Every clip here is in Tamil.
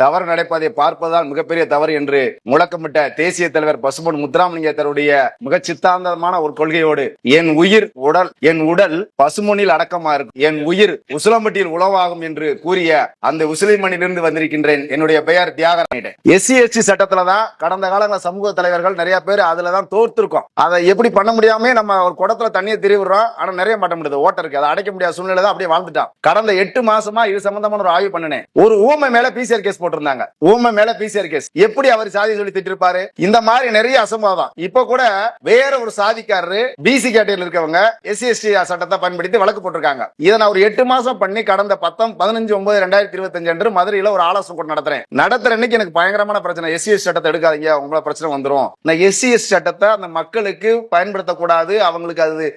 தவறு நடப்பதை பார்ப்பதால் மிகப்பெரிய தவறு என்று முழக்கமிட்ட தேசிய தலைவர் பசுமன் முத்துராமலிங்கத்தருடைய மிக சித்தாந்தமான ஒரு கொள்கையோடு என் உயிர் உடல் என் உடல் பசுமொனில் அடக்கமா இருக்கும் என் உயிர் உசிலம்பட்டியில் உளவாகும் என்று கூறிய அந்த உசிலிமணிலிருந்து வந்திருக்கின்றேன். என்னுடைய பெயர் தியாகராயன். எஸ்சி எஸ்டி சட்டத்துல தான் கடந்த காலங்களில் சமூக தலைவர்கள் நிறைய பேர் அதுல தான் தோர்த்திருக்கோம். அதை எப்படி பண்ண முடியாம நம்ம ஒரு குடத்துல தண்ணியை திருவிடுறோம். ஆனா நிறைய மாட்ட முடியாது. ஓட்ட இருக்கு. அதை அடைக்க முடியாத சூழ்நிலை தான் அப்படியே வாழ்ந்துட்டான். கடந்த எட்டு மாசமா இது சம்பந்தமான ஒரு ஆய்வு பண்ணினேன். ஒரு ஊமை மேல பிசிஆர் கேஸ் போட்டிருந்தாங்க. ஊமை மேல பிசிஆர் கேஸ். எப்படி அவர் சாதி சொல்லி திட்டிருப்பாரு? இந்த மாதிரி நிறைய அசம்பாவம். இப்ப கூட வேற ஒரு சாதிக்காரரு பிசி கேட்டகரியில் இருக்கவங்க எஸ்சி எஸ்டி சட்டத்தை பயன்படுத்தி வழக்கு போட்டிருக்காங்க. இதை நான் ஒரு எட்டு மாசம் பண்ணி கடந்த பத்தம் பதினஞ்சு ஒன்பது ரெண்டாயிரத்தி இருபத்தஞ்சு அன்று மதுரையில ஒரு ஆலோசனை கூட நடத்துறேன். நடத்துற அன்னைக்கு எனக்கு பயங்கரமான பிரச்சனை. எஸ்சி எஸ்டி சட்டத்தை எடுக்காதீங்க உங்களோட பிரச்சனை வந்துரும். இந்த எஸ்சி எஸ்டி சட்டத்தை அந்த மக்களுக்கு பயன்படுத்தக்கூடாது. அவங்களுக்கு அது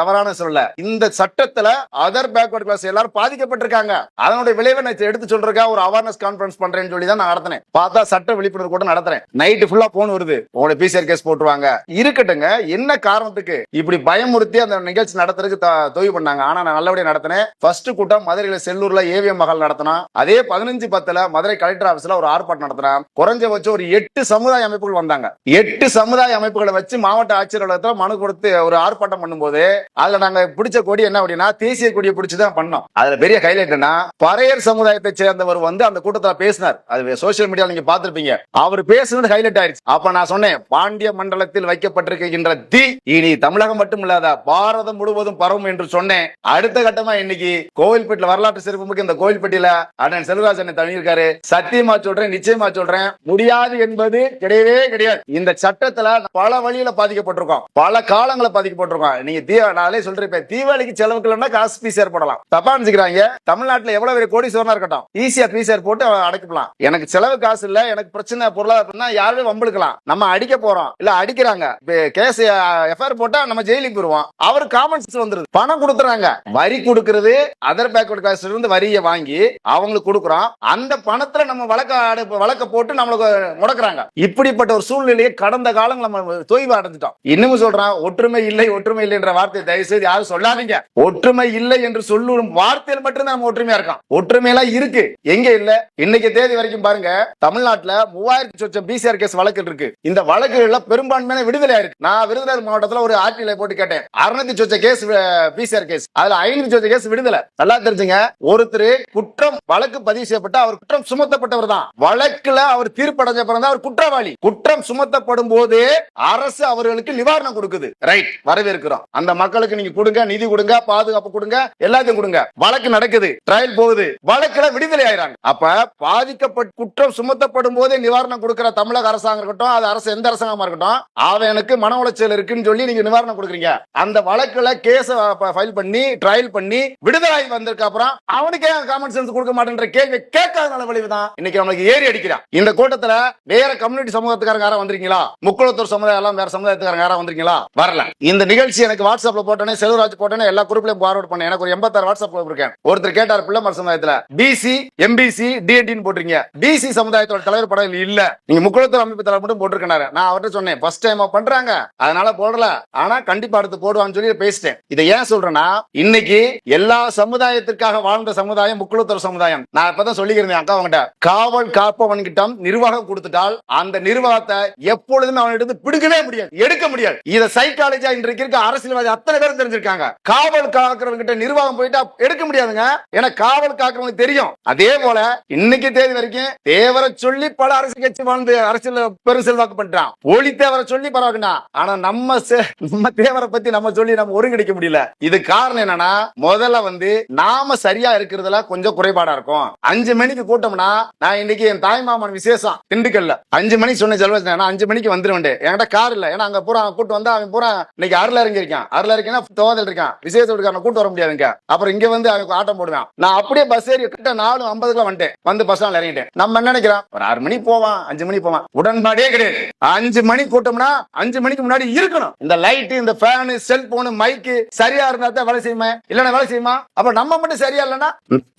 தவறான சொல்லல. இந்த சட்டத்துல அதர் பேக்வர்ட் கிளாஸ் எல்லாரும் பாதிக்கப்பட்டிருக்காங்க. அதனுடைய விளைவை நான் எடுத்து சொல்றா ஒரு அவேர்னஸ் கான்ஃபரன்ஸ் பண்றேன்னு சொல்லி தான் நான் நடத்தினேன். பார்த்தா சட்ட விழிப்புணர்வு கூட நடத்துறேன். நைட்டு ஃபுல்லா போன் வருது. உங்களோட பிசிஆர் கேஸ் போட்டுருவாங்க. இருக்கட்டுங்க. என்ன காரணத்துக்கு? இப்படி பயமுறுத்தி அந்த நிகழ்ச்சி நடத்துறதுக்கு தொய்வு பண்ணாங்க. ஆனா நான் நல்லபடியா நடத்தினேன். ஃபர்ஸ்ட் கூட்டம் மதுரையில செல்லூர்ல ஏவிஎம் மகள் நடத்தினா. அதே பதினஞ்சு பத்துல மதுரை கலெக்டர் ஆபீஸ்ல ஒரு ஆர்ப்பாட்டம் நடத்தினா. குறைஞ்சபட்சம் ஒரு எட்டு சமுதாய அமைப்புகள் வந்தாங்க. எட்டு சமுதாய அமைப்புகளை வச்சு மாவட்ட ஆட்சியர் அலுவலகத்தில் மனு கொடுத்து ஒரு ஆர்ப்பாட்டம் பண்ணும்போது அதுல நாங்க பிடிச்ச கொடி என்ன அப்படின்னா தேசிய கொடியை பிடிச்சுதான் பண்ணோம். அதுல பெரிய ஹைலைட் என்ன பறையர் சமுதாயத்தை சேர்ந்தவர் வந்து அந்த கூட்டத்தில் பேசினார். அது சோசியல் மீடியால நீங்க பார்த்திருப்பீங்க. அவர் பேசுனது ஹைலைட் ஆயிருச்சு அப்ப நான் சொன்னேன் பாண்டிய மண்டலத்தில் வைக்கப்பட்டிருக்கின்ற தீ இனி தமிழகம் மட்டும் இல்லாத பாரதம் முழுவதும் பரவும் என்று சொன்னேன். அடுத்த கட்டமா இன்னைக்கு கோவில்பேட்டில் வரலாற்று சிறப்புமிக்க இந்த கோவில்பேட்டில அண்ணன் செல்வராஜன் தழுவிருக்காரு சத்தியமா சொல்றேன் நிச்சயமா சொல்றேன். முடியாது என்பது கிடையவே கிடையாது. இந்த சட்டத்துல பல வழியில பாதிக்கப்பட்டிருக்கோம். பல காலங்களை பாதிக்கப்பட்டிருக்கோம். நீங்க தீ நாளே சொல்றேன் தீபாவளிக்கு செலவுக்கு காசு பீஸ் போடலாம் தப்பா நினைச்சுக்கிறாங்க. தமிழ்நாட்டுல எவ்வளவு பெரிய கோடீஸ்வரனா இருக்கட்டும். ஈஸியா பீஸ் போட்டு அடைக்கலாம் எனக்கு செலவு காசு இல்ல எனக்கு பிரச்சனை பொருளாதாரம் யாருமே வம்பிழுக்கலாம். நம்ம அடிக்க போறோம். இல்ல அடிக்கிறாங்க. கேஸ் எஃப்ஐஆர் போட்டா நம்ம ஜெயிலுக்கு போயிருவோம். அவர் காமன்ஸ் வந்துருது. பணம் கொடுக்குறாங்க. வரி கொடுக்கறது அதர் பேக்வர்ட் காஸ்ட்ல இருந்து வரியை வாங்கி அவங்களுக்கு கொடுக்குறோம். அந்த பணத்துல நம்ம வழக்க அடு- வழக்க போட்டு நம்மளுக்கு முடக்குறாங்க. இப்படிப்பட்ட ஒரு சூழ்நிலையை கடந்த காலம் நம்ம தொய்வு அடைஞ்சிட்டோம். இன்னமும் சொல்றான் ஒற்றுமை இல்லை ஒற்றுமை இல்லை என்ற வார்த்தை தயவு செய்து யாரும் சொல்லாதீங்க. ஒற்றுமை இல்லை என்று சொல்லும் வார்த்தையில் மட்டும்தான் நம்ம ஒற்றுமையா இருக்கோம். ஒற்றுமையெல்லாம் இருக்கு. எங்க இல்ல? இன்னைக்கு தேதி வரைக்கும் பாருங்க தமிழ்நாட்டுல மூவாயிரத்தி சொச்சம் பிசிஆர் கேஸ் வழக்கு இருக்கு. இந்த வழக்குகள்ல பெரும்பான்மையான விடுதலை இருக்கு நான் விருதுநகர் மாவட்டத்துல ஒரு ஆர்டிஐ போட்டு கேட்டேன். அறுநூத்தி சொச்ச கேஸ் பிசிஆர் கேஸ் அதுல ஐநூத்தி சொச்ச கேஸ் விடுதலை. நல்லா தெரிஞ்சுங்க. ஒருத்தர் குற்றம் வழக்கு பதிவு செய்யப்பட்ட அவர் குற்றம் சுமத்தப்பட்டவர் தான். வழக்குல அவர் தீர்ப்படைஞ்ச பிறந்த அவர் குற்றவாளி. குற்றம் சுமத்தப்படும் போது அரசு அவர்களுக்கு நிவாரணம் கொடுக்குது. ரைட் வரவேற்கிறோம். அந்த மக்களுக்கு நீங்க கொடுங்க நிதி கொடுங்க பாதுகாப்பு கொடுங்க எல்லாத்தையும் கொடுங்க. வழக்கு நடக்குது. ட்ரையல் போகுது. வழக்குல விடுதலை ஆயிராங்க அப்ப பாதிக்கப்பட்ட குற்றம் சுமத்தப்படும் போதே நிவாரணம் கொடுக்கிற தமிழக அரசாங்கம் இருக்கட்டும் அது அரசு எந்த அரசாங்கமா இருக்கட்டும் அவனுக்கு மன உளைச்சல் இருக்குன்னு சொல்லி நீங்க நிவாரணம் கொடுக்குறீங்க. அந்த வழக்குல கேஸ் ஃபைல் பண்ணி ட்ரையல் பண்ணி விடுதலை வந்ததுக்கு அப்புறம் அவனுக்கே காமன் சென்ஸ் கொடுக்க மாட்டேன்ற கேள்வி கேட்காதனால விளைவுதான் இன்னைக்கு நம்மளுக்கு ஏறி அடிக்கிறான். இந்த கூட்டத்துல வேற கம்யூனிட்டி சமூகத்துக்காரங்க யாரும் வந்திருக்கீங்களா? முக்குளத்தூர் சமுதாயம் எல்லாம் வேற சமுதாயத்துக்காரங்க யாரும் வந்திருக்கீங்களா? வரல. இந்த நிகழ்ச்சி எனக்கு வாட்ஸ்அப்ல போட்டோன்னே செல்வராஜ் போட்டோன்னே எல்லா குரூப்லயும் ஃபார்வர்ட் பண்ணேன். எனக்கு ஒரு எண்பத்தாறு வாட்ஸ்அப் குரூப் இருக்கேன் ஒருத்தர் கேட்டார் பிள்ளைமார் சமுதாயத்துல பிசி எம்பிசி டிஎன் டிஎன்டின்னு போட்டிருக்கீங்க. பிசி சமுதாயத்தோட தலைவர் படம் இல்ல. நீங்க முக்குளத்தூர் அமைப்பு தலைவர் மட்டும் போட்டிருக்கிறாரு நான் அவர்கிட்ட சொன்னேன். ஃபர்ஸ்ட் டைம் பண்றாங்க. அதனால போடல. ஆனா கண்டிப்பா அடுத்து போடுவான்னு சொல்லி பேசிட்டேன். இதை ஏன் சொல்றேன்னா இன்னைக்கு எல்லா சமுதாயத்திற்காக வாழ்ந்த சமுதாயம் முக்குளத்தூர் சமுதாயம். நான் இப்பதான் சொல்லிக்கிறேன் அக்கா அவங்கிட்ட காவல் காப்பவன் கிட்டம் நிர்வாகம் கொடுத்துட்டால் அந்த நிர்வாகத்தை எப்பொழுதுமே அவனிடம் பிடுங்கவே முடியாது. எடுக்க முடியாது. இதை சைக்காலஜியா இன்றைக்கு இருக்க அரசியல்வாதி அத்தனை பேரும் தெரிஞ்சிருக்காங்க. காவல் காக்கிறவங்க கிட்ட நிர்வாகம் போயிட்டா எடுக்க முடியாதுங்க. ஏன்னா காவல் காக்கிறவங்களுக்கு தெரியும். அதே போல இன்னைக்கு தேதி வரைக்கும் தேவரை சொல்லி பல அரசியல் கட்சி வாழ்ந்து அரசியல் பெரும் செல்வாக்கு பண்றான். ஒளி தேவரை சொல்லி பரவாயில்ல ஆனா நம்ம நம்ம தேவரை பத்தி நம்ம சொல்லி நம்ம ஒருங்கிணைக்க முடியல. இது காரணம் என்னன்னா முதல்ல வந்து நாம சரியா இருக்கிறதுல கொஞ்சம் குறைபாடா இருக்கும். அஞ்சு மணிக்கு கூட்டம்னா நான் இன்னைக்கு என் தாய் மாமன் விசேஷம் திண்டுக்கல்ல. அஞ்சு மணிக்கு சொன்ன செல்வன் அஞ்சு மணிக்கு வந்துருவேன் என்கிட்ட கார் இல்ல. ஏன்னா அங்க பூரா கூட்டு வந்தா அவன் பூரா இன்னைக்கு அருள் இறங்கி இருக்கான் அருள இறங்கினா தோதல் இருக்கான். விசேஷ வீட்டுக்காரனை கூட்டு வர முடியாதுங்க. அப்புறம் இங்க வந்து அவன் ஆட்டம் போடுவான். நான் அப்படியே பஸ் ஏறி கிட்ட நாலு ஐம்பதுக்குள்ள வந்துட்டேன். வந்து பஸ் இறங்கிட்டேன். நம்ம என்ன நினைக்கிறோம் ஒரு ஆறு மணி போவான் அஞ்சு மணி போவான். உடன்பாடே கிடையாது. அஞ்சு மணி கூட்டம்னா அஞ்சு மணிக்கு முன்னாடி இருக்கணும். இந்த லைட் இந்த ஃபேனு செல்போனு மைக்கு சரியா இருந்தா தான் வேலை செய்யுமே. இல்லன்னா வேலை செய்யுமா? அப்ப நம்ம மட்டும் சரியா இல்லைன்னா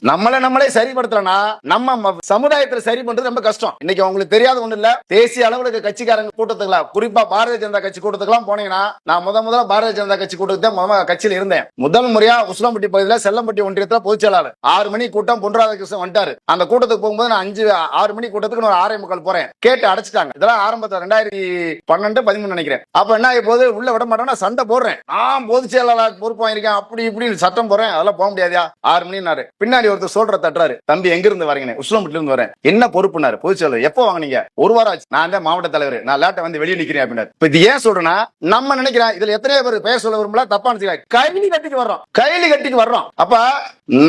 நம்மள நம்மளே சரிப்படுத்தலனா நம்ம சமுதாயத்துல சரி பண்றது ரொம்ப கஷ்டம். இன்னைக்கு உங்களுக்கு தெரியாத ஒண்ணு இல்ல. தேசிய அளவுல கட்சிக்காரங்க கூட்டத்துக்குலாம் குறிப்பா பாரதிய ஜனதா கட்சி கூட்டத்துக்குலாம் போனீங்கன்னா நான் முத முதல்ல பாரதிய ஜனதா கட்சி கூட்டத்துக்கு தான் முதல்ல கட்சியில இருந்தேன். முதல் முறையா உசிலம்பட்டி பகுதியில செல்லம்பட்டி ஒன்றியத்துல பொதுச் செயலாளர். ஆறு மணி கூட்டம் பொன் ராதாகிருஷ்ணன் வந்துட்டாரு. அந்த கூட்டத்துக்கு கூட்டத்துக்கு போகும்போது நான் அஞ்சு ஆறு மணி கூட்டத்துக்கு ஒரு ஆறே முக்கால் போறேன். கேட்டு அடைச்சிட்டாங்க. இதெல்லாம் ஆரம்பத்தில் ரெண்டாயிரத்தி பன்னெண்டு பதிமூணு நினைக்கிறேன். அப்ப என்ன ஆகி போது உள்ள விட மாட்டேன் சண்டை போடுறேன். நான் பொதுச் செயலாளர் பொறுப்பு வாங்கியிருக்கேன் அப்படி இப்படி சட்டம் போறேன் அதெல்லாம் போக முடியாதியா? ஆறு மணினாரு பின்னாடி ஒருத்தர் சொல்ற தட்டுறாரு. தம்பி எங்க இருந்து வரீங்க உஸ்லம்பட்டில இருந்து வரேன். என்ன பொறுப்புனாரு பொதுச் செயலாளர். எப்போ வாங்கினீங்க? ஒரு வாரம் ஆச்சு. நான் தான் மாவட்ட தலைவர். நான் லேட்டை வந்து வெளியே நிக்கிறேன் அப்படின்னாரு. இப்ப இது ஏன் சொல்றேன்னா நம்ம நினைக்கிறேன் இதுல எத்தனை பேர் பேர் சொல்ல விரும்பல தப்பா நினைச்சுக்கலாம் கைலி கட்டிக்கு வர்றோம். கைலி கட்டிக்கு வர்றோம். அப்ப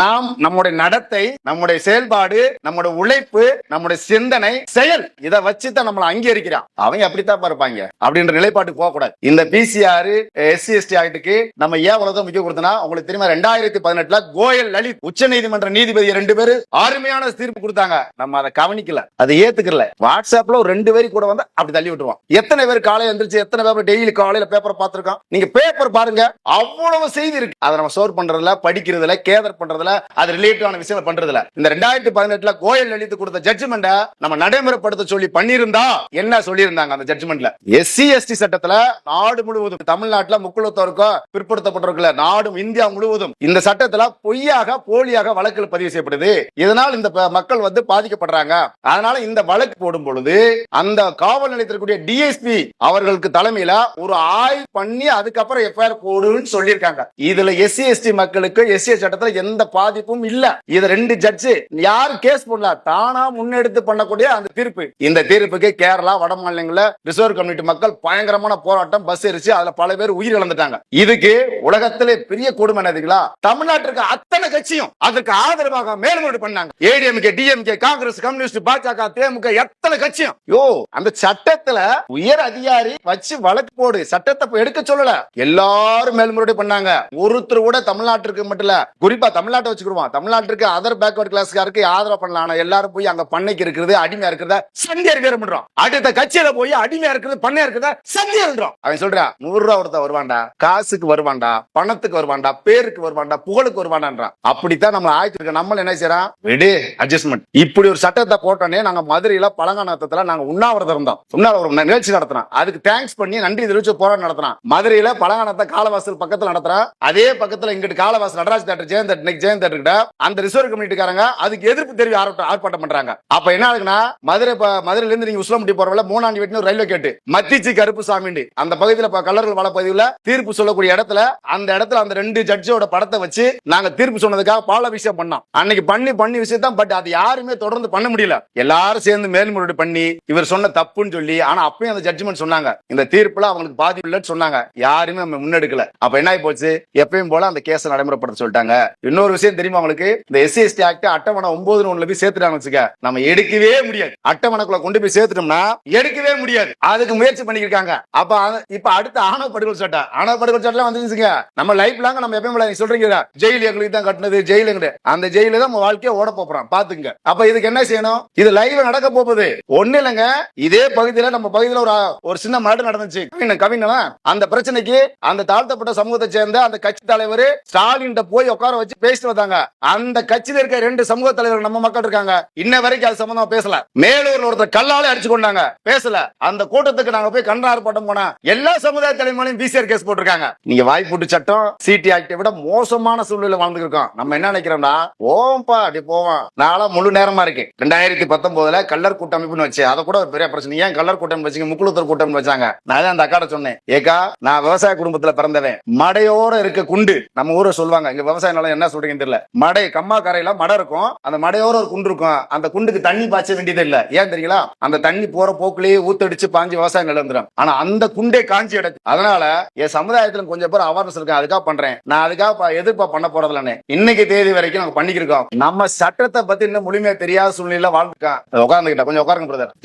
நாம் நம்முடைய நடத்தை நம்முடைய செயல்பாடு நம்ம நம்மளோட உழைப்பு நம்மளுடைய சிந்தனை செயல் இதை வச்சுதான் நம்மளை அங்கீகரிக்கிறான். அவங்க அப்படித்தான் இருப்பாங்க அப்படின்ற நிலைப்பாட்டுக்கு போக கூடாது இந்த பிசிஆர் எஸ்சி எஸ்டி ஆக்டுக்கு நம்ம ஏன் உலகம் முக்கிய கொடுத்தனா உங்களுக்கு தெரியுமா ரெண்டாயிரத்தி பதினெட்டுல கோயல் லலித் உச்ச நீதிமன்ற நீதிபதி ரெண்டு பேரும் அருமையான தீர்ப்பு கொடுத்தாங்க. நம்ம அதை கவனிக்கல. அதை ஏத்துக்கல. வாட்ஸ்அப்ல ஒரு ரெண்டு பேரும் கூட வந்து அப்படி தள்ளி விட்டுருவோம். எத்தனை பேர் காலையில எந்திரிச்சு எத்தனை பேர் டெய்லி காலையில பேப்பர் பார்த்திருக்கோம்? நீங்க பேப்பர் பாருங்க. அவ்வளவு செய்தி இருக்கு. அதை நம்ம ஸ்டோர் பண்றதுல படிக்கிறதுல கேதர் பண்றதுல அது ரிலேட்டிவான விஷயங்களை பண்றதுல இந்த ரெண்டாயிரத்தி பதினெட்டுல கோயல் எழுதி கொடுத்த ஜட்ஜ்மெண்ட நம்ம நடைமுறைப்படுத்த சொல்லி பண்ணியிருந்தா என்ன சொல்லியிருந்தாங்க அந்த ஜட்ஜ்மெண்ட்ல எஸ்சி எஸ்டி சட்டத்துல நாடு முழுவதும் தமிழ்நாட்டுல முக்குளத்தோருக்கோ பிற்படுத்தப்பட்டிருக்கல நாடும் இந்தியா முழுவதும் இந்த சட்டத்துல பொய்யாக போலியாக வழக்குகள் பதிவு செய்யப்படுது. இதனால் இந்த மக்கள் வந்து பாதிக்கப்படுறாங்க. அதனால இந்த வழக்கு போடும் பொழுது அந்த காவல் நிலையத்திற்குரிய டிஎஸ்பி அவர்களுக்கு தலைமையில ஒரு ஆய்வு பண்ணி அதுக்கப்புறம் எஃப்ஐஆர் போடுன்னு சொல்லியிருக்காங்க. இதுல எஸ்சி எஸ்டி மக்களுக்கு எஸ்சி சட்டத்துல எந்த பாதிப்பும் இல்ல. இது ரெண்டு ஜட்ஜு யாரு கேஸ் போடல தானா முன்னெடுத்து பண்ணக்கூடிய அந்த தீர்ப்பு. இந்த தீர்ப்புக்கு கேரளா வட மாநிலங்கள ரிசர்வ் கம்யூனிட்டி மக்கள் பயங்கரமான போராட்டம் பஸ் எரிச்சு அதுல பல பேர் உயிர் இழந்துட்டாங்க. இதுக்கு உலகத்திலே பெரிய கொடுமை என்னதுங்களா தமிழ்நாட்டிற்கு அத்தனை கட்சியும் அதற்கு ஆதரவாக மேல்முறையீடு பண்ணாங்க. ஏடிஎம்கே டிஎம்கே காங்கிரஸ் கம்யூனிஸ்ட் பாஜக தேமுக எத்தனை கட்சியும். யோ அந்த சட்டத்துல உயர் அதிகாரி வச்சு வழக்கு போடு சட்டத்தை எடுக்க சொல்லல. எல்லாரும் மேல்முறையீடு பண்ணாங்க. ஒருத்தர் கூட தமிழ்நாட்டிற்கு மட்டும் இல்ல குறிப்பா தமிழ்நாட்டை வச்சுக்கிடுவோம். தமிழ்நாட்டிற்கு அதர் பேக்வர்ட் கிளாஸ்காருக்கு ஆதரவு பண்ணலாம். நானும் எல்லாரும் போய் அங்க பண்ணைக்கு இருக்கிறது அடிமையா இருக்கிறத சந்தியா இருக்கிறோம் அடுத்த கட்சியில போய் அடிமையா இருக்கிறது பண்ணையா இருக்கிறத சந்தியா இருக்கிறோம் அவன் சொல்றான் நூறு ரூபா ஒருத்தன் வருவான்டா காசுக்கு வருவான்டா பணத்துக்கு வருவான்டா பேருக்கு வருவான்டா புகழுக்கு வருவான்டான்றான் அப்படித்தான் நம்ம ஆயிட்டு நம்ம என்ன செய்யறோம் விடு அட்ஜஸ்ட்மெண்ட் இப்படி ஒரு சட்டத்தை போட்டோன்னே நாங்க மதுரையில பழங்கானத்துல நாங்க உண்ணாவிரதம் இருந்தோம். உண்ணாவிரதம் நிகழ்ச்சி நடத்தினோம் அதுக்கு தேங்க்ஸ் பண்ணி நன்றி தெரிவிச்சு போராட்டம் நடத்தினோம் மதுரையில பழங்கானத்தை காலவாசல் பக்கத்துல நடத்துறோம் அதே பக்கத்துல இங்கிட்டு காலவாசல் நடராஜ் தேட்டர் ஜெயந்த் இன்னைக்கு ஜெயந்த் தேட்டர் அந்த ரிசர்வ் கமிட்டிக்காரங்க அதுக்கு எதிர்ப்பு தெரிவி ஆர்ப்பாட்டம் பண்றாங்க. அப்ப என்ன ஆகுதுன்னா மதுரை மதுரையில இருந்து நீங்க உஸ்லம்பட்டி போறவங்கள மூணாண்டி வெட்டின ரயில்வே கேட்டு. மத்திச்சு கருப்பு சாமிண்டு அந்த பகுதியில ப- கல்லர்கள் வளப்பகுதியில தீர்ப்பு சொல்லக்கூடிய இடத்துல அந்த இடத்துல அந்த ரெண்டு ஜட்ஜோட படத்தை வச்சு நாங்க தீர்ப்பு சொன்னதுக்காக பாலாபிஷேகம் பண்ணோம். அன்னைக்கு பண்ணி பண்ணி விஷயத்தான் பட் அது யாருமே தொடர்ந்து பண்ண முடியல. எல்லாரும் சேர்ந்து மேல்முறையீடு பண்ணி இவர் சொன்ன தப்புன்னு சொல்லி ஆனா அப்பயும் அந்த ஜட்ஜ்மெண்ட் சொன்னாங்க. இந்த தீர்ப்புல அவங்களுக்கு பாதிப்பு இல்லைன்னு சொன்னாங்க. யாருமே நம்ம முன்னெடுக்கல. அப்ப என்ன ஆகி போச்சு? எப்பயும் போல அந்த கேஸை நடைமுறைப்படுத்த சொல்லிட்டாங்க. இன்னொரு விஷயம் தெரியுமா அவங்களுக்கு இந்த எஸ்சி எஸ்டி ஆக்ட் அட்டவணை ஒன்பது ஒண்ணுல போய் சேர்த்துட்டாங்க வச்சுக்க நம்ம எடுக்கவே முடியாது. அட்டவணைக்குள்ள கொண்டு போய் சேர்த்துட்டோம்னா எடுக்கவே முடியாது. அதுக்கு முயற்சி பண்ணிருக்காங்க அப்ப இப்ப அடுத்த ஆணவ படுகொலை சட்டம். ஆணவ படுகொலை சட்டம் வந்துச்சுங்க நம்ம லைஃப் லாங்க நம்ம எப்பயும் சொல்றீங்க ஜெயில் எங்களுக்கு தான் கட்டினது ஜெயில் அந்த ஜெயில தான் நம்ம வாழ்க்கையை ஓட போறோம். பாத்துங்க அப்ப இதுக்கு என்ன செய்யணும்? இது லைவ்ல நடக்க போகுது. ஒண்ணு இல்லைங்க. இதே பகுதியில நம்ம பகுதியில ஒரு ஒரு சின்ன மாடு நடந்துச்சு. கவிஞனா அந்த பிரச்சனைக்கு அந்த தாழ்த்தப்பட்ட சமூகத்தை சேர்ந்த அந்த கட்சி தலைவர் ஸ்டாலின் போய் உட்கார வச்சு பேசிட்டு வந்தாங்க. அந்த கட்சியில இருக்க ரெண்டு சமூக தலைவர் நம்ம மக்கள் இருக்காங்க. இன்ன வரைக்கும் அது சம்பந்தமா பேசல. மேலூர்ல ஒருத்தர் கல்லாலே அடிச்சு கொண்டாங்க. பேசல. அந்த கூட்டத்துக்கு நாங்க போய் கண்டார்பாட்டம் போனா எல்லா சமுதாய தலைமையிலும் பிசிஆர் கேஸ் போட்டிருக்காங்க. நீங்க வாய்ப்பூட்டு சட்டம் சிடி ஆக்டை விட மோசமான சூழ்நிலை வாழ்ந்துருக்கோம் நம்ம என்ன நினைக்கிறோம்னா ஓம்பா அப்படி போவோம். நாளா முழு நேரமா இருக்கு. ரெண்டாயிரத்தி பத்தொன்பதுல கல்லர் கூட்டமைப்புன்னு வச்சு அதை கூட ஒரு பெரிய பிரச்சனை. ஏன் கல்லர் கூட்டம் வச்சுங்க? முக்குளத்தூர் கூட்டம் வச்சாங்க. நான் தான் அந்த அக்காட சொன்னேன். ஏக்கா நான் விவசாய குடும்பத்துல பிறந்தவன். மடையோர இருக்க குண்டு. நம்ம ஊரை சொல்லுவாங்க. இங்க விவசாய நிலம் என்ன சொல்றீங்கன்னு தெரியல. மடை கம்மா கரையில மடை இருக்கும். அந்த மடையோர ஒரு குண்டு குண்டு இருக்கும் அந்த குண்டுக்கு தண்ணி பாய்ச்ச வேண்டியது இல்ல. ஏன் தெரியுங்களா? அந்த தண்ணி போற போக்குலயே ஊத்தடிச்சு பாஞ்சு விவசாயம் இழந்துடும் ஆனா அந்த குண்டே காஞ்சி எடுக்கு அதனால என் சமுதாயத்துல கொஞ்சம் பேர் அவேர்னஸ் இருக்கு. அதுக்காக பண்றேன். நான் அதுக்காக எதிர்ப்பா பண்ண போறதில்லன்னு இன்னைக்கு தேதி வரைக்கும் நாங்க பண்ணிக்கிருக்கோம். நம்ம சட்டத்தை பத்தி இன்னும் முழுமையா தெரியாத சூழ்நிலையில வாழ்ந்துருக்கான் உட்கார்ந்துகிட்ட கொஞ்சம் உட்காருங்க பிரதர்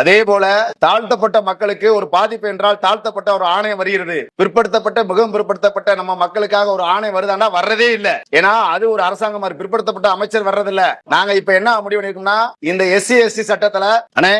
அதே போல தாழ்த்தப்பட்ட மக்களுக்கு ஒரு பாதிப்பு என்றால் தாழ்த்தப்பட்ட ஒரு ஆணையம் வருகிறது. பிற்படுத்தப்பட்ட மிகவும் பிற்படுத்தப்பட்ட நம்ம மக்களுக்காக ஒரு ஆணையம் வருதாண்டா வர்றதே இல்லை. ஏன்னா அது ஒரு அரசாங்கம் மாதிரி பிற்படுத்தப்பட்ட அமைச்சர் வர்றது இல்ல நாங்க இப்ப என்ன முடிவு பண்ணிருக்கோம்னா இந்த எஸ்சி எஸ்டி சட்டத்துல அண்ணே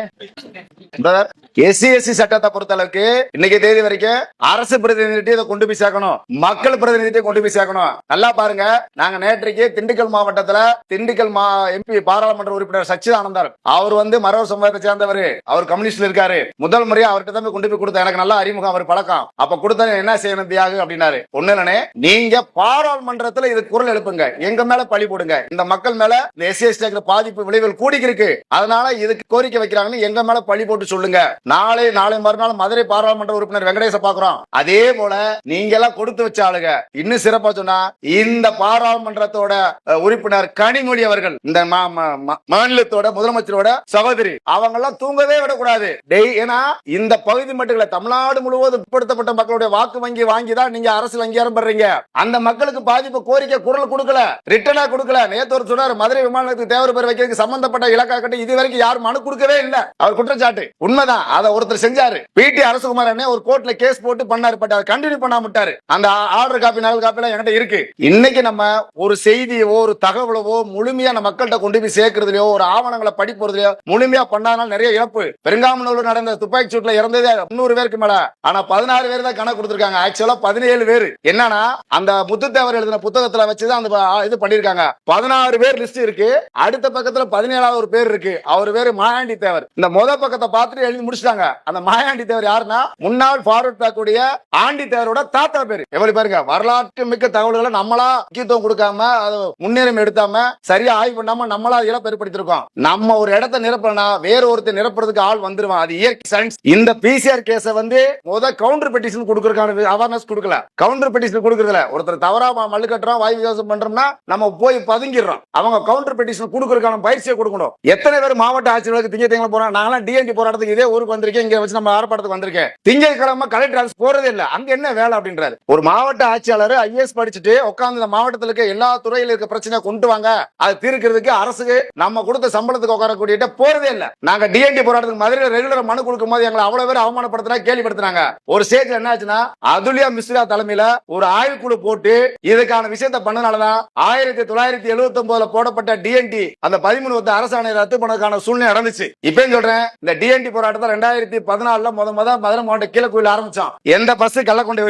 பிரதர் எஸ்சி எஸ்சி சட்டத்தை பொறுத்த அளவுக்கு இன்னைக்கு தேதி வரைக்கும் அரசு பிரதிநிதிட்டே இதை கொண்டு போய் சேர்க்கணும். மக்கள் பிரதிநிதியை கொண்டு போய் சேர்க்கணும். நல்லா பாருங்க. நாங்க நேற்றைக்கு திண்டுக்கல் மாவட்டத்துல திண்டுக்கல் மா எம்பி பாராளுமன்ற உறுப்பினர் சச்சிதானந்தர் அவர். வந்து மரவர் சமுதாயத்தை சேர்ந்தவர். அவர் கம்யூனிஸ்ட்ல இருக்காரு. முதல் முறையா அவர்கிட்ட தான் கொண்டு போய் கொடுத்தா எனக்கு நல்ல அறிமுகம் அவர் பழக்கம். அப்ப கொடுத்தா என்ன செய்யணும் தியாக அப்படின்னாரு. ஒண்ணு இல்லனே நீங்க பாராளுமன்றத்துல இது குரல் எழுப்புங்க. எங்க மேல பழி போடுங்க. இந்த மக்கள் மேல இந்த எஸ்சி பாதிப்பு விளைவுகள் கூடி இருக்கு அதனால இதுக்கு கோரிக்கை வைக்கிறாங்கன்னு எங்க மேல பழி போட்டு சொல்லுங்க. நாளை நாளை மறுநாள் மதுரை பாராளுமன்ற உறுப்பினர் வெங்கடேச பாக்குறோம் அதே போல நீங்க எல்லாம் கொடுத்து வச்ச ஆளுங்க. இன்னும் சிறப்பா சொன்னா இந்த பாராளுமன்றத்தோட உறுப்பினர் கனிமொழி அவர்கள் இந்த மா- மா- மாநிலத்தோட முதலமைச்சரோட சகோதரி. அவங்க எல்லாம் தூங்கவே விடக்கூடாது. டெய் ஏன்னா இந்த பகுதி மட்டும் இல்ல தமிழ்நாடு முழுவதும் உட்படுத்தப்பட்ட மக்களுடைய வாக்கு வங்கி வாங்கி தான் நீங்க அரசியல் அங்கீகாரம் பண்றீங்க அந்த மக்களுக்கு பாதிப்பு கோரிக்கை குரல் கொடுக்கல. ரிட்டனா கொடுக்கல. நேத்து ஒரு சொன்னார் மதுரை விமானத்துக்கு தேவர் பேர் வைக்கிறதுக்கு சம்பந்தப்பட்ட இலக்கா இது வரைக்கும் யாரும் மனு கொடுக்கவே இல்லை. அவர் குற்றச்சாட்டு. உண்மைதான். அதை ஒருத்தர் செஞ்சாரு. பிடி அரசகுமார் அண்ணே ஒரு கோர்ட்ல கேஸ் போட்டு பண்ணாரு பட் அதை கண்டினியூ பண்ணாம விட்டாரு. அந்த ஆர்டர் காப்பி நகல் காப்பி எல்லாம் என்கிட்ட இருக்கு. இன்னைக்கு நம்ம ஒரு செய்தியோ ஒரு தகவலவோ முழுமையா நம்ம மக்கள்கிட்ட கொண்டு போய் சேர்க்கறதுலயோ ஒரு ஆவணங்களை படிப்பதுலயோ முழுமையா பண்ணாதனால நிறைய இழப்பு. பெருங்காமனூர் நடந்த துப்பாக்கி சூட்ல இறந்ததே முன்னூறு பேருக்கு மேல. ஆனா பதினாறு பேர் தான் கணக்கு கொடுத்திருக்காங்க. ஆக்சுவலா பதினேழு பேர். என்னன்னா அந்த முத்துத்தேவர் எழுதின புத்தகத்துல வச்சுதான் அந்த இது பண்ணிருக்காங்க பதினாறு பேர் லிஸ்ட் இருக்கு. அடுத்த பக்கத்துல பதினேழாவது ஒரு பேர் இருக்கு. அவர் பேரு மாயாண்டி தேவர். இந்த முத பக்கத்தை பார்த்துட்டு எழுதி முடிச்சு முடிச்சிட்டாங்க அந்த மாயாண்டி தேவர் யாருன்னா முன்னாள் ஃபார்வர்ட் பேக்குடைய ஆண்டி தேவரோட தாத்தா பேரு. எப்படி பாருங்க? வரலாற்று மிக்க தகவல்களை நம்மளா முக்கியத்துவம் கொடுக்காம அது முன்னேறம் எடுத்தாம சரியா ஆய்வு பண்ணாம நம்மளா இழப்பு ஏற்படுத்திருக்கோம் நம்ம ஒரு இடத்தை நிரப்பலனா வேற ஒருத்தர் நிரப்புறதுக்கு ஆள் வந்துருவான். அது இயற்கை சயின்ஸ் இந்த பிசிஆர் கேஸ வந்து முத கவுண்டர் பெட்டிஷன் கொடுக்கறதுக்கான அவேர்னஸ் கொடுக்கல. கவுண்டர் பெட்டிஷன் கொடுக்கறதுல ஒருத்தர் தவறா மல்லு கட்டுறோம் வாய் விசாசம் பண்றோம்னா நம்ம போய் பதுங்கிடுறோம். அவங்க கவுண்டர் பெட்டிஷன் கொடுக்கறதுக்கான பயிற்சியை கொடுக்கணும். எத்தனை பேர் மாவட்ட ஆட்சியர்களுக்கு திங்க திங்க போறாங்க நாங்களாம் டிஎன்டி போராட்டத்துக்கு இதே ஒரு ஊருக்கு வந்திருக்கேன் இங்க வச்சு நம்ம ஆர்ப்பாட்டத்துக்கு வந்திருக்கேன். திங்கட்கிழமை கலெக்டர் ஆஃபீஸ் போறதே இல்ல. அங்க என்ன வேலை அப்படின்றாரு. ஒரு மாவட்ட ஆட்சியாளர் ஐஏஎஸ் படிச்சுட்டு உட்காந்து இந்த மாவட்டத்தில் இருக்க எல்லா துறையில இருக்க பிரச்சனை கொண்டு வாங்க. அது தீர்க்கிறதுக்கு அரசுக்கு நம்ம கொடுத்த சம்பளத்துக்கு உட்காரக்கூடிய போறதே இல்ல. நாங்க டிஎன்டி போராட்டத்துக்கு மதுரையில் ரெகுலர் மனு கொடுக்கும் போது எங்களை அவ்வளவு பேர் அவமானப்படுத்தினா கேள்விப்படுத்தினாங்க ஒரு ஸ்டேஜ்ல என்ன ஆச்சுன்னா அதுலியா மிஸ்ரா தலைமையில ஒரு ஆய்வுக்குழு போட்டு இதுக்கான விஷயத்தை பண்ணனாலதான் ஆயிரத்தி தொள்ளாயிரத்தி எழுபத்தி ஒன்பதுல போடப்பட்ட டிஎன்டி அந்த பதிமூணு ஒத்த அரசாணை ரத்து பண்ணதுக்கான சூழ்நிலை நடந்துச்சு. இப்பயும் சொல்றேன் இந்த டிஎன்டி போராட்டத்தை ரெண்டாயிரத்தி பதினாலுல முத முத மதுரை மாவட்ட கோயில் ஆரம்பிச்சோம் எந்த பஸ் கள்ள கொண்டு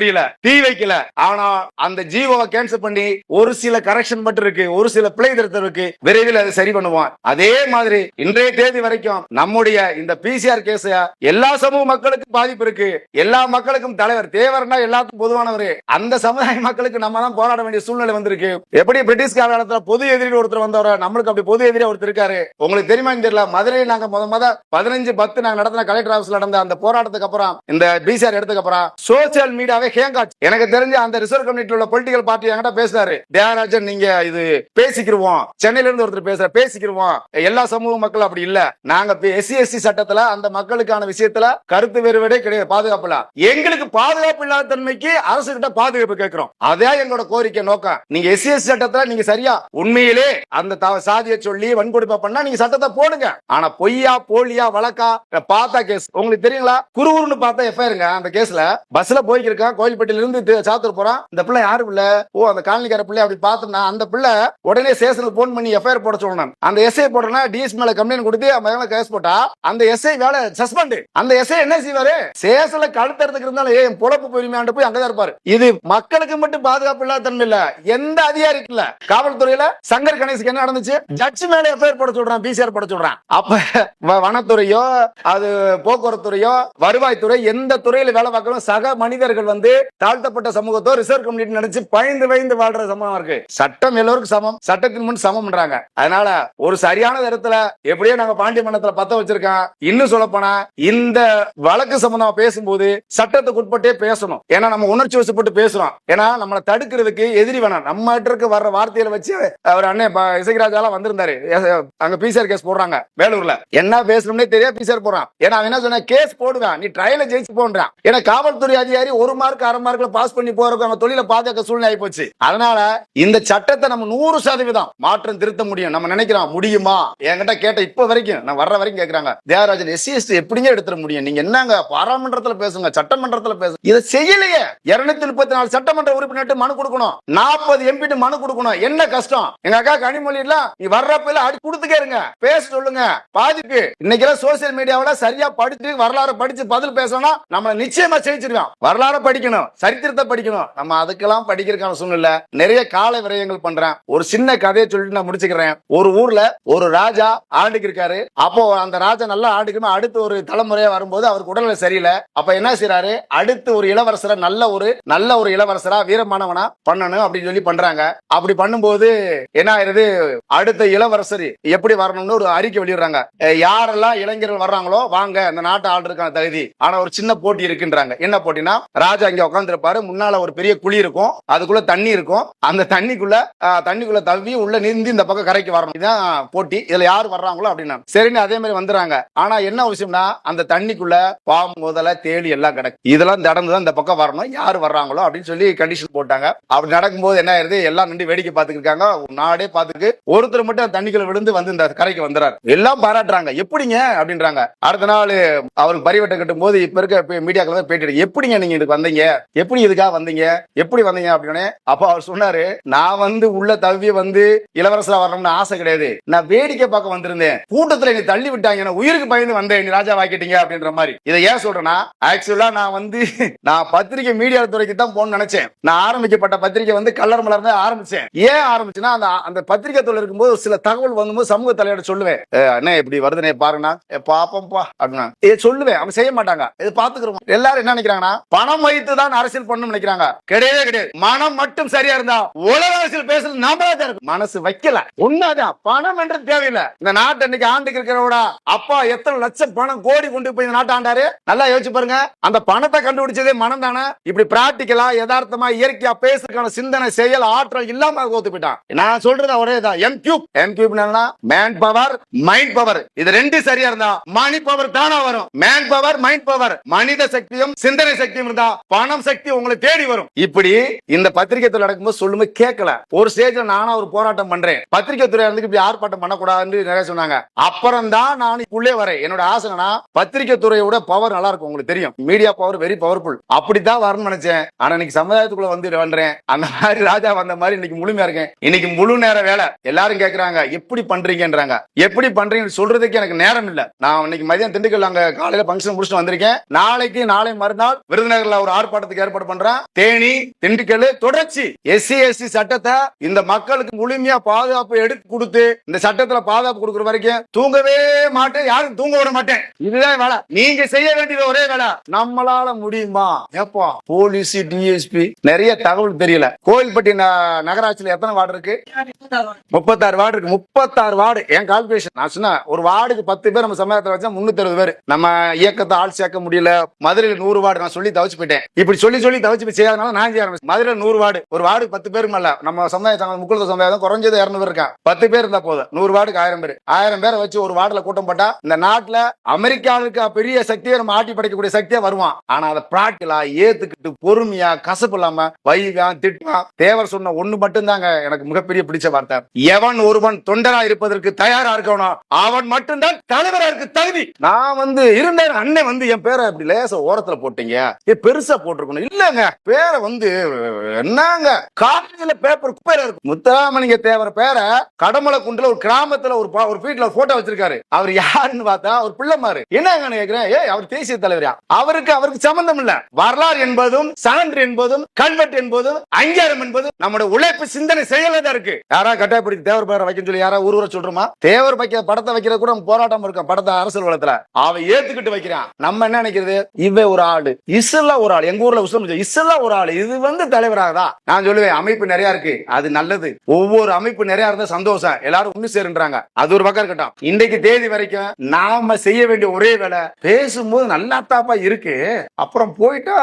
தீ வைக்கல. ஆனா அந்த ஜீவோவை கேன்சல் பண்ணி ஒரு சில கரெக்ஷன் மட்டும் இருக்கு ஒரு சில பிழை திருத்தம் இருக்கு. விரைவில் அதை சரி பண்ணுவோம் அதே மாதிரி இன்றைய தேதி வரைக்கும் நம்முடைய இந்த பிசிஆர் கேஸ் எல்லா சமூக மக்களுக்கும் பாதிப்பு இருக்கு. எல்லா மக்களுக்கும் தலைவர் தேவர்னா எல்லாத்துக்கும் பொதுவானவர். அந்த சமுதாய மக்களுக்கு நம்ம தான் போராட வேண்டிய சூழ்நிலை வந்திருக்கு. எப்படி பிரிட்டிஷ் காலத்துல பொது எதிரி ஒருத்தர் வந்தவர்? நம்மளுக்கு அப்படி பொது எதிரி ஒருத்தர் இருக்காரு. உங்களுக்கு தெரியுமா தெரியல மதுரையில் நாங்க முத முத பதினஞ்சு பத்து நாங்க நடத்தின கலெக்டர் ஆஃபீஸ்ல நடந்த அந்த போராட்டத்துக்கு அப்புறம் இந்த பிசிஆர் எடுத்ததுக்கு அப்புறம் சோசியல் மீடியாவே ஹேங் ஆச்சு. எனக்கு தெரிஞ்ச அந்த ரிசர்வ் கமிட்டில உள்ள பொலிட்டிக்கல் பார்ட்டி என்கிட்ட பேசுறாரு. தேவராஜன் நீங்க இது பேசிக்கிருவோம். சென்னையில இருந்து ஒருத்தர் பேசுற பேசிக்கிருவோம். எல்லா சமூக மக்கள் அப்படி இல்ல. நாங்க எஸ்சி எஸ்சி சட்டத்துல அந்த மக்களுக்கான விஷயத்துல கருத்து வேறுபாடே கிடையாது. பாதுகாப்பு எங்களுக்கு பாதுகாப்பு இல்லாத தன்மைக்கு அரசு கிட்ட பாதுகாப்பு கேட்கிறோம். அதே எங்களோட கோரிக்கை நோக்கம். நீங்க எஸ்சி எஸ்சி சட்டத்துல நீங்க சரியா உண்மையிலே அந்த சாதியை சொல்லி வன்கொடுப்பா பண்ணா நீங்க சட்டத்தை போடுங்க. ஆனா பொய்யா போலியா வழக்கா பார்த்தா கேஸ். உங்களுக்கு தெரியுங்களா? குறுகுறுன்னு பார்த்தா எஃப்ஐஆருங்க அந்த கேஸ்ல. பஸ்ல போய்க்கிருக்கான் கோயில்பட்டியில இருந்து சாத்தூர் போறான். இந்த பிள்ளை யாரு பிள்ளை ஓ அந்த காலனிக்கார பிள்ளை அப்படி பார்த்தோம்னா அந்த பிள்ளை உடனே ஸ்டேஷனுக்கு போன் பண்ணி எஃப்ஐஆர் போட சொல்லணும். அந்த எஸ்ஐ போடுறனா டிஎஸ் மேல கம்ப்ளைண்ட் கொடுத்து அவன் கேஸ் போட்டா அந்த எஸ்ஐ வேலை சஸ்பெண்ட் அந்த எஸ்ஐ என்ன செய்வாரு? சேசல கழுத்தறதுக்கு இருந்தாலும் ஏன் பொழப்பு பொறுமையாண்டு போய் அங்கதான் இருப்பாரு. இது மக்களுக்கு மட்டும் பாதுகாப்பு இல்லாத தன்மை இல்ல. எந்த அதிகாரிக்கு இல்ல. காவல்துறையில சங்கர் கணேசுக்கு என்ன நடந்துச்சு? ஜட்ஜ் மேல எஃப்ஐஆர் போட சொல்றான் பிசிஆர் போட சொல்றான். அப்ப வ- வனத்துறையோ அது போக்குவரத்துறையோ வருவாய்த்துறை எந்த துறையில வேலை பார்க்கணும் சக மனிதர்கள் வந்து தாழ்த்தப்பட்ட சமூகத்தோ ரிசர்வ் கம்யூனிட்டி நினைச்சு பயந்து பயந்து வாழ்ற சமூகம் இருக்கு. சட்டம் எல்லோருக்கும் சமம் சட்டத்தின் முன் சமம்ன்றாங்க. அதனால ஒரு சரியான இடத்துல எப்படியோ நாங்க பாண்டிய மன்னத்துல பத்த வச்சிருக்கோம். இன்னும் சொல்ல போனா இந்த வழக்கு சம்பந்தமா பேசும்போது சட்டத்துக்கு உட்பட்டே பேசணும். ஏன்னா நம்ம உணர்ச்சி வசப்பட்டு பேசுறோம். ஏன்னா நம்மளை தடுக்கிறதுக்கு எதிரி வேணாம். நம்ம இருக்கு வர்ற வார்த்தையில வச்சு அவர் அண்ணன் இசைராஜாலாம் வந்திருந்தாரு. அங்க பிசிஆர் கேஸ் போடுறாங்க வேலூர்ல. என்ன பேசணும்னே தெரியா பிசிஆர் போடுறான். ஏன்னா அவன் என்ன சொன்ன கேஸ் போடுவேன் நீ ட்ரையல ஜெயிச்சு போன்றான். ஏன்னா காவல்துறை அதிகாரி ஒரு மார்க் அரை மார்க்ல பாஸ் பண்ணி போறதுக்கு அவங்க தொழில பாதுகாக்க சூழ்நிலை ஆகி போச்சு. அதனால இந்த சட்டத்தை நம்ம நூறு சதவீதம் மாற்றம் திருத்த முடியும். நம்ம நினைக்கிறோம் முடியுமா? என்கிட்ட கேட்ட இப்ப வரைக்கும் நான் வர்ற வரைக்கும் கேக்குறாங்க. தேவராஜன் எஸ்சி எஸ்டி எப்படிங்க எடுத்துட முடியும்? நீங்க என்னங்க பாராளுமன்றத்துல பேசுங்க சட்டமன்றத்துல பேசுங்க. இதை செய்யலையே. இருநூத்தி முப்பத்தி நாலு சட்டமன்ற உறுப்பினர் மனு கொடுக்கணும். நாற்பது எம்பி மனு கொடுக்கணும். என்ன கஷ்டம்? எங்க அக்கா கனிமொழி எல்லாம் நீ வர்றப்ப அடி கொடுத்துக்கே இருங்க. பேச சொல்லுங்க. பாதிப்பு. இன்னைக்கு சோசியல் மீடியாவில சரியா படிச்சு வரலாறு படிச்சு பதில் பேசணும் நம்ம நிச்சயமா ஜெயிச்சிருவோம் வரலாறு படிக்கணும் சரித்திரத்தை படிக்கணும். நம்ம அதுக்கெல்லாம் படிக்கிறதுக்கான சூழ்நிலை. நிறைய கால விரயங்கள் பண்றேன். ஒரு சின்ன கதையை சொல்லிட்டு நான் முடிச்சுக்கிறேன். ஒரு ஊர்ல ஒரு ராஜா ஆண்டுக்கு இருக்காரு. அப்போ அந்த ராஜா நல்லா ஆண்டுக்குமே அடுத்து ஒரு தலைமுறையா வரும்போது அவருக்கு உடல்நிலை சரியில்லை. அப்ப என்ன செய்யறாரு அடுத்து ஒரு இளவரசரை நல்ல ஒரு நல்ல ஒரு இளவரசரா வீரமானவனா பண்ணணும் அப்படின்னு சொல்லி பண்றாங்க. அப்படி பண்ணும்போது என்ன ஆயிருது? அடுத்த இளவரசர் எப்படி வரணும்னு ஒரு அறிக்கை வெளியிடுறாங்க. யாரெல்லாம் இளைஞர்கள் வர்றாங்களோ வாங்க அந்த நாட்டை ஆள்றதுக்கான தகுதி. ஆனா ஒரு சின்ன போட்டி இருக்குன்றாங்க. என்ன போட்டினா ராஜா இங்க உட்காந்துருப்பாரு முன்னால ஒரு பெரிய குழி இருக்கும். அதுக்குள்ள தண்ணி இருக்கும். அந்த தண்ணிக்குள்ள தண்ணிக்குள்ள தவ்வி உள்ள நீந்தி இந்த பக்கம் கரைக்கு வரணும். இதுதான் போட்டி. இதுல யார் வர்றாங்களோ அப்படின்னா. சரின்னு அதே மாதிரி வந்துறாங்க. ஆனா என்ன விஷயம்னா அந்த தண்ணிக்குள்ள பாம்பு முதல்ல தேடி எல்லாம் கிடக்கு. இதெல்லாம் நடந்து தான் இந்த பக்கம் வரணும். யார் வர்றாங்களோ அப்படின்னு சொல்லி கண்டிஷன் போட்டாங்க. அப்படி நடக்கும்போது என்ன ஆயிருது? எல்லாம் நின்று வேடிக்கை பார்த்துட்டு இருக்காங்க. நாடே பார்த்துருக்கு ஒருத்தர் மட்டும் அந்த தண்ணிக்குள்ள விழுந்து வந்து இந்த கரைக்கு வந்துறாரு. எல்லாம் பாராட்டுறாங்க. எப்படிங்க? அப்படின்றாங்க. அடுத்த நாள் அவருக்கு பரிவட்டம் கட்டும் போது இப்ப இருக்க மீடியாக்கள் தான் பேட்டி எப்படிங்க நீங்க இதுக்கு வந்தீங்க? எப்படி இதுக்காக வந்தீங்க? எப்படி வந்தீங்க அப்படின்னு அப்ப அவர் சொன்னாரு நான் வந்து உள்ள தவ்வி வந்து இளவரசரா வரணும்னு ஆசை கிடையாது. நான் வேடிக்கை பார்க்க வந்திருந்தேன். கூட்டத்துல என்னை தள்ளி விட்டாங்க. உயிருக்கு பயந்து வந்தேன். நீ ராஜா வாக்கிட்டீங்க அப்படின்ற மாதிரி. இதை ஏன் சொல்றேன்னா ஆக்சுவலா நான் வந்து நான் பத்திரிகை மீடியா துறைக்கு தான் போகணும்னு நினைச்சேன். நான் ஆரம்பிக்கப்பட்ட பத்திரிகை வந்து கல்லர் மலர் தான் ஆரம்பிச்சேன். ஏன் ஆரம்பிச்சுன்னா அந்த அந்த பத்திரிகை தொழில் இருக்கும்போது சில தகவல் வந்தும்போது சமூக தலைவர்கிட்ட சொல்லுவேன். என்ன இப்படி வருதுனே பாருங்கண்ணா "ஏ, பாப்போம்ப்பா ஏ சொல்லுவேன். அவங்க செய்ய மாட்டாங்க. இது பாத்துக்கிறோம் எல்லாரும் என்ன நினைக்கிறாங்கன்னா பணம் வைத்து தான் அரசியல் பண்ணணும்னு நினைக்கிறாங்க. கிடையவே கிடையாது. மனம் மட்டும் சரியா இருந்தா உலக அரசியல் பேசுறது நாமளா தான் இருக்கும். மனசு வைக்கல. உண்மைதான் பணம் என்றது தேவையில்லை. இந்த நாட்டை இன்னைக்கு ஆண்டுக்கு இருக்கிறவட அப்பா எத்தனை லட்சம் பணம் கோடி கொண்டு போய் இந்த நாட்டை ஆண்டாரு? நல்லா யோசிச்சு பாருங்க. அந்த பணத்தை கண்டுபிடிச்சதே மனம் தானே? இப்படி பிராக்டிக்கலா யதார்த்தமா இயற்கையா பேசுறதுக்கான சிந்தனை செயல் ஆற்றல் இல்லாம கோத்து போயிட்டான். நான் சொல்றது ஒரே தான் M cube M cube man power mind power இது ரெண்டு சரியா இருந்தா மணி பவர் தான். வரும். மேன் பவர் மைண்ட் பவர் மனித சக்தியும் சிந்தனை சக்தியும் இருந்தா பணம் சக்தி உங்களை தேடி வரும். இப்படி இந்த பத்திரிகை துறை நடக்கும்போது சொல்லுமே கேட்கல. ஒரு ஸ்டேஜ்ல நானா ஒரு போராட்டம் பண்றேன். பத்திரிகை துறை இருந்து இப்படி ஆர்ப்பாட்டம் பண்ணக்கூடாதுன்னு நிறைய சொன்னாங்க. அப்புறம் தான் நான் உள்ளே வரேன். என்னோட ஆசைனா பத்திரிகை துறையோட பவர் நல்லா இருக்கும் உங்களுக்கு தெரியும். மீடியா பவர் வெரி பவர்ஃபுல் அப்படித்தான் வரணும்னு நினைச்சேன். ஆனா இன்னைக்கு சமுதாயத்துக்குள்ள வந்து வந்தேன் அந்த மாதிரி ராஜா வந்த மாதிரி இன்னைக்கு முழுமையா இருக்கேன். இன்னைக்கு முழு நேர வேலை. எல்லாரும் கேக்குறாங்க எப்படி பண்றீங்கன்றாங்க. எப்படி பண்றீங்கன்னு சொல்றதுக்கு எனக்கு நேரம் இல்ல. நான் இன்னைக்கு மதியம் திண்டுக்கல் அங்க காலையில பங்கன் முடிச்சுட்டு வந்திருக்கேன். நாளைக்கு நாளை மறுநாள் விருதுநகர்ல ஒரு ஆர்ப்பாட்டத்துக்கு ஏற்பாடு பண்றேன். தேனி திண்டுக்கல் தொடர்ச்சி. எஸ்சி எஸ்சி சட்டத்தை இந்த மக்களுக்கு முழுமையா பாதுகாப்பு எடுத்து கொடுத்து இந்த சட்டத்துல பாதுகாப்பு கொடுக்குற வரைக்கும் தூங்கவே மாட்டேன் யாரும் தூங்க விட மாட்டேன். இதுதான் வேலை. நீங்க செய்ய வேண்டியது ஒரே வேலை. நம்மளால முடியுமா? ஏப்பா போலீஸ் டிஎஸ்பி நிறைய தகவல் தெரியல. கோயில்பட்டி நகராட்சியில எத்தனை வார்டு இருக்கு? முப்பத்தாறு வார்டு இருக்கு. முப்பத்தாறு வார்டு. என் கால்குலேஷன் நான் சொன்னேன் ஒரு வார்டுக்கு பத்து பேர் நம்ம சமுதாயத்தில் வச்சா முன்னூத்தி அறுபது பேர் நம்ம இயக்கத்தை ஆள் சேர்க்க முடியல. மதுரையில் நூறு வார்டு நான் சொல்லி தவிச்சு போயிட்டேன். இப்படி சொல்லி சொல்லி தவிச்சு செய்யாதனால நான் செய்ய ஆரம்பிச்சு மதுரையில் நூறு வார்டு ஒரு வார்டு பத்து பேருக்கு மேல. நம்ம சமுதாயம் சங்கம் முக்குளத்த சமுதாயம் குறைஞ்சது இரநூறு பேர் இருக்கான் பத்து பேர் இருந்தா போதும். நூறு வார்டுக்கு ஆயிரம் பேர். ஆயிரம் பேரை வச்சு ஒரு வார்டுல கூட்டம் போட்டா இந்த நாட்டுல அமெரிக்காவுக்கு பெரிய சக்தியை நம்ம ஆட்டி படைக்கக்கூடிய சக்தியா வருவான். ஆனா அதை பிராக்டிகலா ஏத்துக்கிட்டு பொறுமையா கசப்பு இல்லாம வைகான் திட்டான் தேவர் சொன்ன ஒண்ணு மட்டும்தாங்க எனக்கு மிகப்பெரிய பிடிச்ச வார்த்தை. எவன் ஒருவன் தொண்டரா இருப்பதற்கு தயாரா இருக்கணும் அவன் மட்டும்தான் தலைவரா இருக்கு தகுதி. நாம் நான் வந்து இருந்தேன் அண்ணன் வந்து என் பேரை இப்படி லேச ஓரத்துல போட்டீங்க. ஏ பெருசா போட்டிருக்கணும். இல்லங்க பேரை வந்து என்னங்க? காலையில பேப்பர் குப்பையில இருக்கு. முத்துராமலிங்க தேவர பேரை கடமலை குண்டுல ஒரு கிராமத்துல ஒரு ஒரு வீட்டுல ஒரு போட்டோ வச்சிருக்காரு. அவர் யாருன்னு பார்த்தா ஒரு பிள்ளைமாரு. என்னங்க கேக்குறேன்? ஏ அவர் தேசிய தலைவரா? அவருக்கு அவருக்கு சம்பந்தம் இல்ல. வரலாறு என்பதும் சான்று என்பதும் கல்வெட்டு என்பதும் அங்கீகாரம் என்பதும் நம்முடைய உழைப்பு சிந்தனை செயல தான் இருக்கு. யாரா கட்டாயப்படுத்தி தேவர் பேரை வைக்க சொல்லி யாரா ஊர் ஊர சொல்றோமா? தேவர் வைக்க படத்தை வைக்கிறது கூட போராட்டம் இருக்கும் படத்தை அரசியல் வளத்துல. அவன் ஏத்துக்கிட்டு வைக்கிறான். நம்ம என்ன நினைக்கிறது? இவன் ஒரு ஆளு. இசெல்லாம் ஒரு ஆள். எங்க ஊர்ல உசலம் இசெல்லாம் ஒரு ஆளு. இது வந்து தலைவராகதா நான் சொல்லுவேன் அமைப்பு நிறைய இருக்கு. அது நல்லது. ஒவ்வொரு அமைப்பு நிறைய இருந்தா சந்தோஷம். எல்லாரும் ஒண்ணு சேருன்றாங்க. அது ஒரு பக்கம் இருக்கட்டும். இன்றைக்கு தேதி வரைக்கும் நாம செய்ய வேண்டிய ஒரே வேலை பேசும்போது நல்லா தாப்பா இருக்கு. அப்புறம் போயிட்டா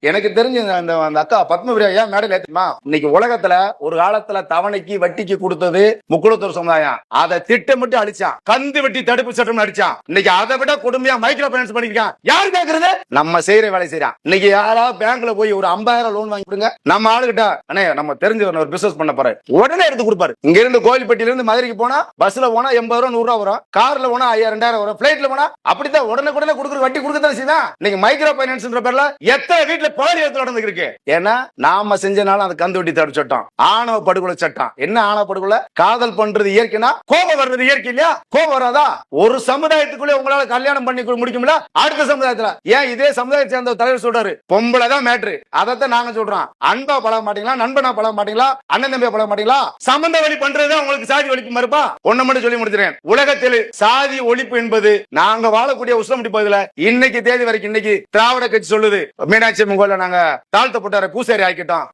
எனக்கு தெரிஞ்ச அந்த அந்த அக்கா பத்மபிரியா ஏன் மேடையில் ஏத்துமா இன்னைக்கு உலகத்துல ஒரு காலத்துல தவணைக்கு வட்டிக்கு கொடுத்தது முக்குளத்தூர் சமுதாயம். அதை திட்டமிட்டு அழிச்சான். கந்து வெட்டி தடுப்பு சட்டம் அடிச்சான். இன்னைக்கு அதை விட கொடுமையா மைக்ரோ பைனான்ஸ் பண்ணிருக்கான் யாரு கேக்குறது? நம்ம செய்யற வேலை செய்யறான் இன்னைக்கு யாராவது பேங்க்ல போய் ஒரு ஐம்பதாயிரம் லோன் வாங்கி கொடுங்க. நம்ம ஆளுகிட்ட அண்ணே நம்ம தெரிஞ்ச ஒரு பிசினஸ் பண்ண போறாரு. உடனே எடுத்து கொடுப்பாரு. இங்க இருந்து கோயில்பட்டியில இருந்து மதுரைக்கு போனா பஸ்ல போனா எண்பது ரூபா நூறு ரூபா வரும். கார்ல போனா ஐயாயிரம் ரெண்டாயிரம் வரும். பிளைட்ல போனா அப்படித்தான் உடனே உடனே கொடுக்குற வட்டி கொடுக்கத்தான் செய்தான் இன்னைக்கு மைக்ரோ பைனான்ஸ்ன்ற பேர்ல எத்தனை வீட்டுல பாலியல் நடந்து இருக்கு ஏன்னா நாம செஞ்சனால அந்த கந்து வட்டி தடை சட்டம் ஆணவ படுகொலை சட்டம். என்ன ஆணவ படுகொலை? காதல் பண்றது இயற்கைனா கோபம் வர்றது இயற்கை இல்லையா? கோபம் வராதா? ஒரு சமுதாயத்துக்குள்ளே உங்களால கல்யாணம் கல்யாணம் பண்ணி முடிக்கும்ல? அடுத்த சமுதாயத்துல. ஏன் இதே சமுதாயத்தை சேர்ந்த தலைவர் சொல்றாரு பொம்பளை தான் மேட்ரு அதைத்தான் நாங்க சொல்றோம். அன்பா பழக மாட்டீங்களா? நண்பனா பழக மாட்டீங்களா? அண்ணன் தம்பியா பழக மாட்டீங்களா? சம்பந்த வழி பண்றதுதான் உங்களுக்கு சாதி ஒழிப்பு மறுப்பா? ஒண்ணு மட்டும் சொல்லி முடிச்சிருக்கேன் உலகத்தில் சாதி ஒழிப்பு என்பது நாங்க வாழக்கூடிய உஸ்லமுடி பகுதியில இன்னைக்கு தேதி வரைக்கும் இன்னைக்கு திராவிட கட்சி சொல்லுது மீனாட்சி அம்மன் கோயில நாங்க தாழ்த்தப்பட்டார பூசாரி ஆக்கிட்டோம்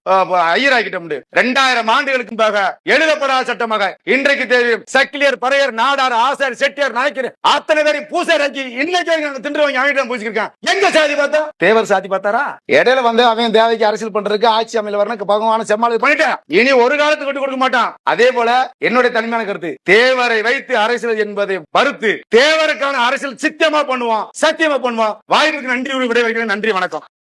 ஐயர் ஆக்கிட்டோம் ரெண்டாயிரம் ஆண்டுகளுக்கு முன்பாக எழுதப்பட்ட சட்டமாக இன்றைக்கு தேதி சக்கிலியர் பறையர் நாடார் ஆசார் செட்டியார் நாயக்கர் அத்தனை பேரையும் பூசாரி இன்னைக்கு நாங்க திண்டுறவங்க அவங்கிட்ட பூசிருக்கான் எங்க சாதி பார்த்தா? தேவர் சாதி பார்த்தாரா? இடையில வந்து அவன் தேவைக்கு அரசியல் பண்றதுக்கு ஆட்சி அமையல வரணும் பகவான செம்மாள் பண்ணிட்டேன். இனி ஒரு காலத்துக்கு விட்டு கொடுக்க மாட்டான். அதே போல என்னுடைய தனிமையான கருத்து தேவரை வைத்து அரசியல் என்பதை மறுத்து தேவருக்கான அரசியல் சித்தியமா பண்ணுவான் சத்தியமா பண்ணுவான். வாய்ப்புக்கு நன்றி விடை வைக்கிறேன் நன்றி வணக்கம்.